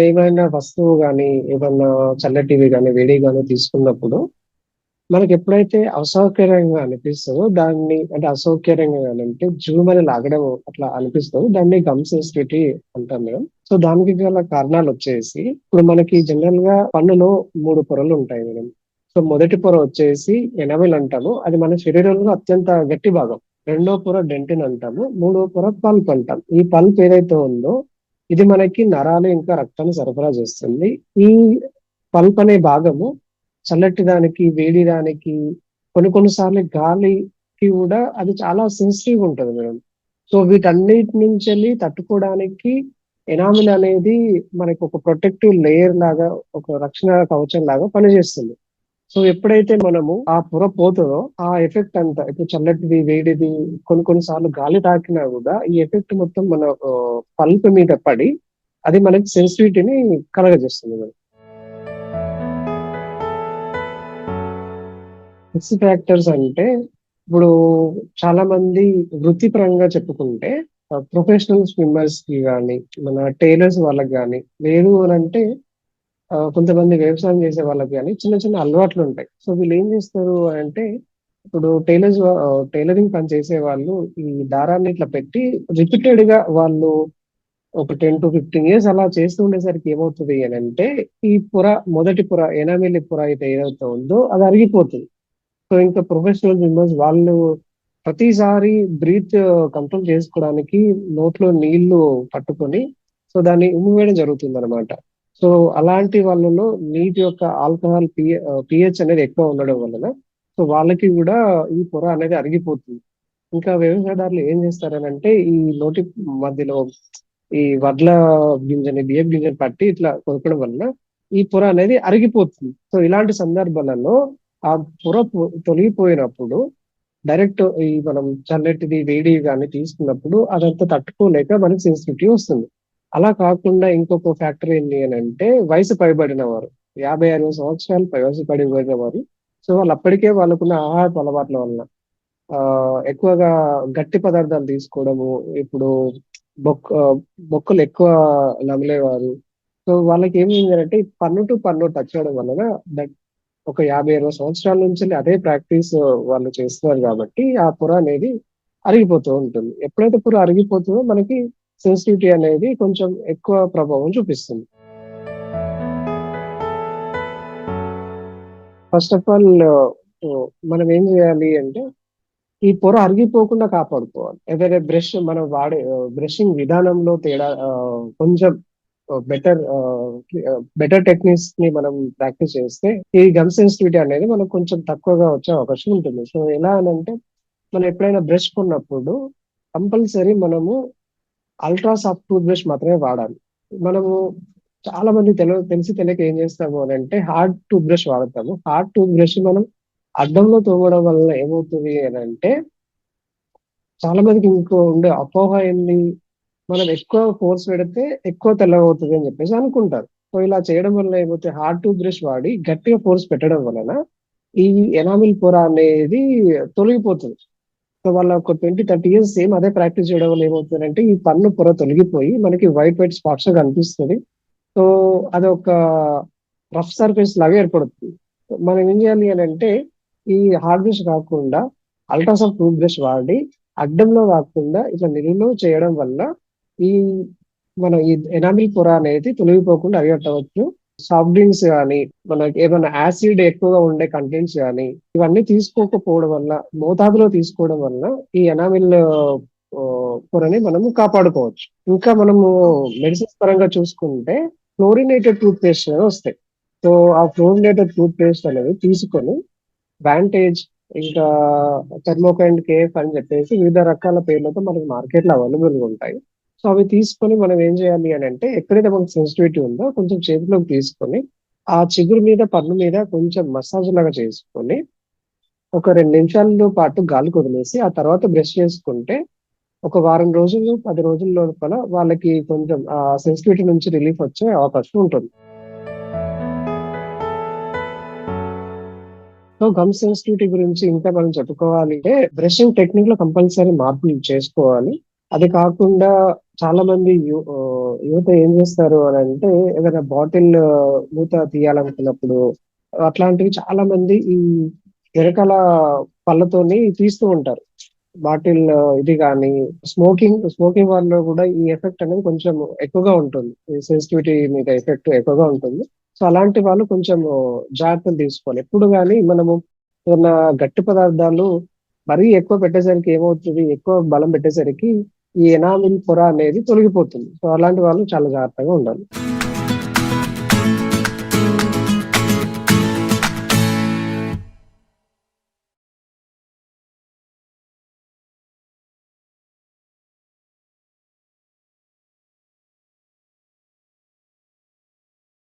ఏమైనా వస్తువు కానీ ఏమన్నా చల్లటివి కానీ వేడి కానీ తీసుకున్నప్పుడు మనకి ఎప్పుడైతే అసౌకర్యంగా అనిపిస్తదో దాన్ని అంటే అసౌకర్యంగా గానంటే జువ్వమని లాగడం అట్లా అనిపిస్తుంది దాన్ని గమ్ సెన్సిటివిటీ అంటాం మేడం. సో, దానికి గల కారణాలు వచ్చేసి ఇప్పుడు మనకి జనరల్గా పన్నులో మూడు పొరలు ఉంటాయి మేడం. సో, మొదటి పొర వచ్చేసి ఎనవెల్ అంటాము. అది మన శరీరంలో అత్యంత గట్టి భాగం. రెండో పొర డెంటిన్ అంటాము. మూడో పొర పల్ప్ అంటాం. ఈ పల్ప్ ఏదైతే ఉందో ఇది మనకి నరాలు ఇంకా రక్తాన్ని సరఫరా చేస్తుంది. ఈ పల్ప్ అనే భాగము చల్లటి దానికి, వేడి దానికి కొన్ని కొన్ని సార్లు గాలికి కూడా అది చాలా సెన్సిటివ్ ఉంటుంది మేడం. సో, వీటన్నిటి నుంచి తట్టుకోవడానికి ఎనామిన్ అనేది మనకొక ప్రొటెక్టివ్ లేయర్ లాగా, ఒక రక్షణ కవచం లాగా పనిచేస్తుంది. సో, ఎప్పుడైతే మనము ఆ పొర పోతుందో ఆ ఎఫెక్ట్ అంతా ఇప్పుడు చల్లటిది, వేడిది కొన్ని కొన్ని సార్లు గాలి తాకినా కూడా ఈ ఎఫెక్ట్ మొత్తం మన పల్ప్ మీద పడి అది మనకి సెన్సిటివిటీని కలగజేస్తుంది మనం రిస్క్ ఫ్యాక్టర్స్ అంటే ఇప్పుడు చాలా మంది వృత్తిపరంగా చెప్పుకుంటే ప్రొఫెషనల్ స్విమ్మర్స్కి కానీ మన టైలర్స్ వాళ్ళకి కానీ లేదు అని అంటే కొంతమంది వ్యవసాయం చేసే వాళ్ళకి కానీ చిన్న చిన్న అలవాట్లు ఉంటాయి సో, వీళ్ళు ఏం చేస్తారు అంటే ఇప్పుడు టైలర్స్ టైలరింగ్ పని చేసే వాళ్ళు ఈ దారాన్ని ఇట్లా పెట్టి రిపీటెడ్‌గా వాళ్ళు ఒక 10-15 ఇయర్స్ అలా చేస్తూ ఉండేసరికి ఏమవుతుంది అని అంటే ఈ పొర మొదటి పొర ఎనామిలి పొర అయితే ఏదైతే ఉందో అది అరిగిపోతది. సో, ఇంకా ప్రొఫెషనల్ మెంబర్స్ వాళ్ళు ప్రతిసారి బ్రీత్ కంట్రోల్ చేసుకోవడానికి నోట్లో నీళ్ళు పట్టుకొని సో, దాన్ని ఉమ్మివేయడం జరుగుతుందనమాట. సో, అలాంటి వాళ్ళలో నీటి యొక్క ఆల్కహాల్ పిహెచ్ అనేది ఎక్కువ ఉండడం వలన సో, వాళ్ళకి కూడా ఈ పొర అనేది అరిగిపోతుంది. ఇంకా వ్యవసాయదారులు ఏం చేస్తారనంటే ఈ నోటి మధ్యలో ఈ వడ్ల గింజని, బియ్యం గింజని పట్టి ఇట్లా కొరకడం వలన ఈ పొర అనేది అరిగిపోతుంది. సో, ఇలాంటి సందర్భాలలో ఆ పొర తొలగిపోయినప్పుడు డైరెక్ట్ ఈ మనం చల్లటిది, వేడి కానీ తీసుకున్నప్పుడు అదంతా తట్టుకోలేక మనకి సెన్సిటివిటీ వస్తుంది. అలా కాకుండా ఇంకొక ఫ్యాక్టర్ ఏంటి అంటే వయసు పైబడిన వారు. 50, 60 సంవత్సరాలు వయసు పడిబడిన వారు. సో, వాళ్ళు అప్పటికే వాళ్ళకున్న ఆహారపు అలవాట్ల వలన ఎక్కువగా గట్టి పదార్థాలు తీసుకోవడము, ఇప్పుడు బొక్క బొక్కలు ఎక్కువ నమిలేవారు. సో, వాళ్ళకేమైంది అంటే పన్ను టు పన్ను టచ్ అవ్వడం వలన దట్ ఒక 50, 60 సంవత్సరాల నుంచి అదే ప్రాక్టీస్ వాళ్ళు చేస్తున్నారు కాబట్టి ఆ పొర అనేది అరిగిపోతూ ఉంటుంది. ఎప్పుడైతే పొర అరిగిపోతుందో మనకి సెన్సిటివిటీ అనేది కొంచెం ఎక్కువ ప్రభావం చూపిస్తుంది. ఫస్ట్ ఆఫ్ ఆల్ మనం ఏం చేయాలి అంటే ఈ పొర అరిగిపోకుండా కాపాడుకోవాలి. ఏదైతే బ్రష్ మనం వాడే బ్రషింగ్ విధానంలో తేడా కొంచెం బెటర్ బెటర్ టెక్నిక్స్ని మనం ప్రాక్టీస్ చేస్తే ఈ గమ్ సెన్సిటివిటీ అనేది మనకు కొంచెం తక్కువగా వచ్చే అవకాశం ఉంటుంది. సో, ఎలా అనంటే మనం ఎప్పుడైనా బ్రష్ కొన్నప్పుడు కంపల్సరీ మనము అల్ట్రా సాఫ్ట్ టూత్ బ్రష్ మాత్రమే వాడాలి. మనము చాలా మంది తెల తెలిసి తెలియక ఏం చేస్తాము అని అంటే హార్డ్ టూత్ బ్రష్ వాడతాము. హార్డ్ టూత్ బ్రష్ మనం అడ్డంలో తోమడం వల్ల ఏమవుతుంది అని అంటే చాలా మందికి ఇంకో ఉండే అపోహ ఏంది? మనం ఎక్కువ ఫోర్స్ పెడితే ఎక్కువ తెల్లగవుతది అని చెప్పేసి అనుకుంటారు. సో, ఇలా చేయడం వల్ల ఏమవుతాయి హార్డ్ టూత్ బ్రష్ వాడి గట్టిగా ఫోర్స్ పెట్టడం వలన ఈ ఎనామిల్ పొర అనేది తొలగిపోతుంది సో, వాళ్ళ ఒక 20, 30 ఇయర్స్ సేమ్ అదే ప్రాక్టీస్ చేయడం వల్ల ఏమవుతుందంటే ఈ పన్ను పొర తొలగిపోయి మనకి వైట్ వైట్ స్పాట్స్ కనిపిస్తుంది సో, అదొక రఫ్ సర్ఫేస్ లాగా ఏర్పడుతుంది. మనం ఏం చేయాలి అని అంటే ఈ హార్డ్ బ్రష్ కాకుండా అల్ట్రాసాఫ్ట్ టూత్ బ్రష్ వాడి అడ్డంలో కాకుండా ఇట్లా నిలువులో చేయడం వల్ల ఈ మన ఈ ఎనామిల్ పొర అనేది తొలగిపోకుండా అరికట్టవచ్చు. సాఫ్ట్ డ్రింక్స్ కానీ మనకి ఏమైనా యాసిడ్ ఎక్కువగా ఉండే కంటెంట్స్ కానీ ఇవన్నీ తీసుకోకపోవడం వల్ల, మోతాదులో తీసుకోవడం వల్ల ఈ ఎనామిల్ పొరని మనము కాపాడుకోవచ్చు. ఇంకా మనము మెడిసిన్స్ పరంగా చూసుకుంటే ఫ్లోరినేటెడ్ టూత్ పేస్ట్ అనేది వస్తాయి. సో, ఆ ఫ్లోరినేటెడ్ టూత్ పేస్ట్ అనేది తీసుకొని వాంటేజ్ ఇంకా థర్మోకైండ్ కేఫ్ అని చెప్పేసి వివిధ రకాల పేర్లతో మనకి మార్కెట్‌లో అవైలబుల్‌గా ఉంటాయి. సో, అవి తీసుకొని మనం ఏం చేయాలి అని అంటే ఎక్కడైతే మనకు సెన్సిటివిటీ ఉందో కొంచెం చేతిలోకి తీసుకొని ఆ చిగురు మీద, పన్ను మీద కొంచెం మసాజ్ లాగా చేసుకొని ఒక రెండు నిమిషాల పాటు గాలికి వదిలేసి ఆ తర్వాత బ్రష్ చేసుకుంటే ఒక వారం రోజులు, పది రోజుల లోపల వాళ్ళకి కొంచెం ఆ సెన్సిటివిటీ నుంచి రిలీఫ్ వచ్చే అవకాశం ఉంటుంది. సో, గమ్ సెన్సిటివిటీ గురించి ఇంకా మనం చెప్పుకోవాలి అంటే బ్రషింగ్ టెక్నిక్‌లో కంపల్సరీ మార్పులు చేసుకోవాలి. అది కాకుండా చాలా మంది యువత ఏం చేస్తారు అని అంటే ఏదైనా బాటిల్ మూత తీయాలనుకున్నప్పుడు అట్లాంటివి చాలా మంది ఈ వెనకాల పళ్ళతోని తీస్తూ ఉంటారు. బాటిల్ ఇది కానీ స్మోకింగ్ స్మోకింగ్ వాళ్ళలో కూడా ఈ ఎఫెక్ట్ అనేది కొంచెం ఎక్కువగా ఉంటుంది. సెన్సిటివిటీ మీద ఎఫెక్ట్ ఎక్కువగా ఉంటుంది. సో అలాంటి వాళ్ళు కొంచెం జాగ్రత్తలు తీసుకోవాలి. ఎప్పుడు కానీ మనము ఏదైనా గట్టి పదార్థాలు మరీ ఎక్కువ పెట్టేసరికి ఏమవుతుంది? ఎక్కువ బలం పెట్టేసరికి ఈ ఎనామిల్ పొర అనేది తొలగిపోతుంది. సో అలాంటి వాళ్ళు చాలా జాగ్రత్తగా ఉండాలి.